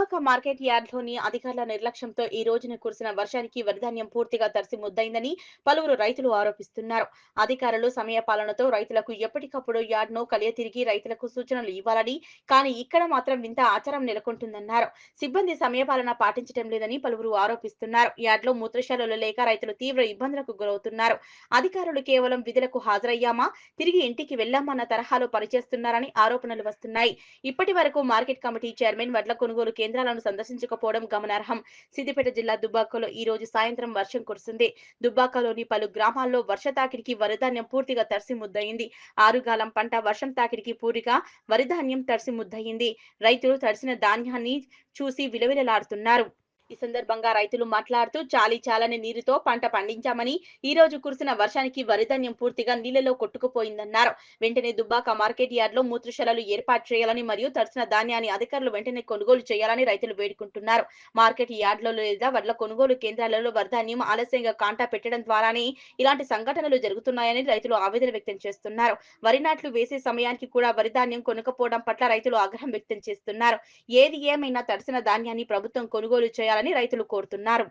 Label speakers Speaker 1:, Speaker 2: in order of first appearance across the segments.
Speaker 1: Dubbaka market యార్డ్లోని అధికారుల నిర్లక్ష్యంతో ఈ రోజున కురిసిన వర్షానికి వరిధాన్యం పూర్తిగా తడిసి ముద్దైందని పలువురు రైతులు ఆరోపిస్తున్నారు. అధికారులు సమయపాలనతో రైతులకు ఎప్పటికప్పుడు యార్డ్ను కలియతిరిగి రైతులకు సూచనలు ఇవ్వాలని కానీ ఇక్కడ మాత్రం వింత ఆచారం నెలకొంటుందన్నారు. సిబ్బంది సమయపాలన పాటించడం లేదని పలువురు ఆరోపిస్తున్నారు. యార్డ్లో మూత్రశాలలు లేక రైతులు తీవ్ర ఇబ్బందులకు గురవుతున్నారు. అధికారులు కేవలం విధులకు హాజరయ్యామా తిరిగి ఇంటికి వెళ్ళామన్న తరహాలో పనిచేస్తున్నారని ఆరోపణలు వస్తున్నాయి. ఇప్పటి వరకు మార్కెట్ కమిటీ చైర్మన్ వడ్ల కొనుగోలు కేంద్రం కేంద్రాలను సందర్శించకపోవడం గమనార్హం. సిద్దిపేట జిల్లా దుబ్బాకలో ఈ రోజు సాయంత్రం వర్షం కురిసింది. దుబ్బాకలోని పలు గ్రామాల్లో వర్ష తాకిడికి వరిధాన్యం పూర్తిగా తడిసి ముద్దయింది ఆరుగాలం పంట వర్షం తాకిడికి పూరిగా వరిధాన్యం తడిసి ముద్దయింది రైతులు తడిసిన ధాన్యాన్ని చూసి విలవిలలాడుతున్నారు ఈ సందర్భంగా రైతులు మాట్లాడుతూ చాలీ చాలని నీరుతో పంట పండించామని ఈ రోజు కురిసిన వర్షానికి వరిధాన్యం పూర్తిగా నీళ్ళలో కొట్టుకుపోయిందన్నారు. వెంటనే దుబ్బాక మార్కెట్ యార్డ్లో మూత్రశాలలు ఏర్పాటు చేయాలని మరియు తడిసిన ధాన్యాన్ని అధికారులు వెంటనే కొనుగోలు చేయాలని రైతులు వేడుకుంటున్నారు. మార్కెట్ యార్డ్లో లేదా వడ్ల కొనుగోలు కేంద్రాలలో వరిధాన్యం ఆలస్యంగా కాంటా పెట్టడం ద్వారానే ఇలాంటి సంఘటనలు జరుగుతున్నాయని రైతులు ఆవేదన వ్యక్తం చేస్తున్నారు. వరి నాట్లు వేసే సమయానికి కూడా వరిధాన్యం కొనుకపోవడం పట్ల రైతులు ఆగ్రహం వ్యక్తం చేస్తున్నారు. ఏది ఏమైనా తడిసిన ధాన్యాన్ని ప్రభుత్వం కొనుగోలు చేయాలని రైతులు కోరుతున్నారు.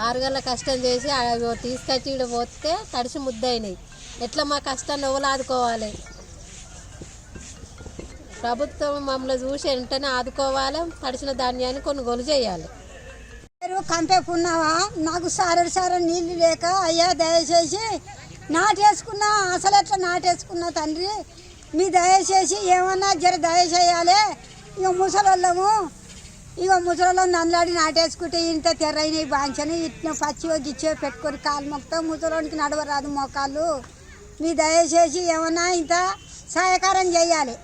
Speaker 2: ఆరు గంటల కష్టం చేసి అవి తీసుకొచ్చి పోతే తడిసి ముద్దయినాయి. ఎట్లా మా కష్టాన్ని ఎవరు ఆదుకోవాలి ప్రభుత్వం మమ్మల్ని చూసి వెంటనే ఆదుకోవాలి తడిసిన ధాన్యాన్ని కొనుగోలు చేయాలి.
Speaker 3: కంపెకున్నావా? నాకు సారడు సారడు నీళ్ళు లేక అయ్యా దయచేసి నాటేసుకున్నా అసలు ఎట్లా నాటేసుకున్నా తండ్రి? మీ దయచేసి ఏమన్నా జర దయచేయాలి ఇక ముసలోళ్ళము ఇక ముసలోళ్ళం నల్లాడి నాటేసుకుంటే ఇంత తెర్రైన బాంచని ఇట్లా పచ్చివో గిచ్చో పెట్టుకొని కాలు మొక్తా ముసలోనికి నడవరాదు మోకాళ్ళు. మీ దయచేసి ఏమన్నా ఇంత సహకారం చేయాలి.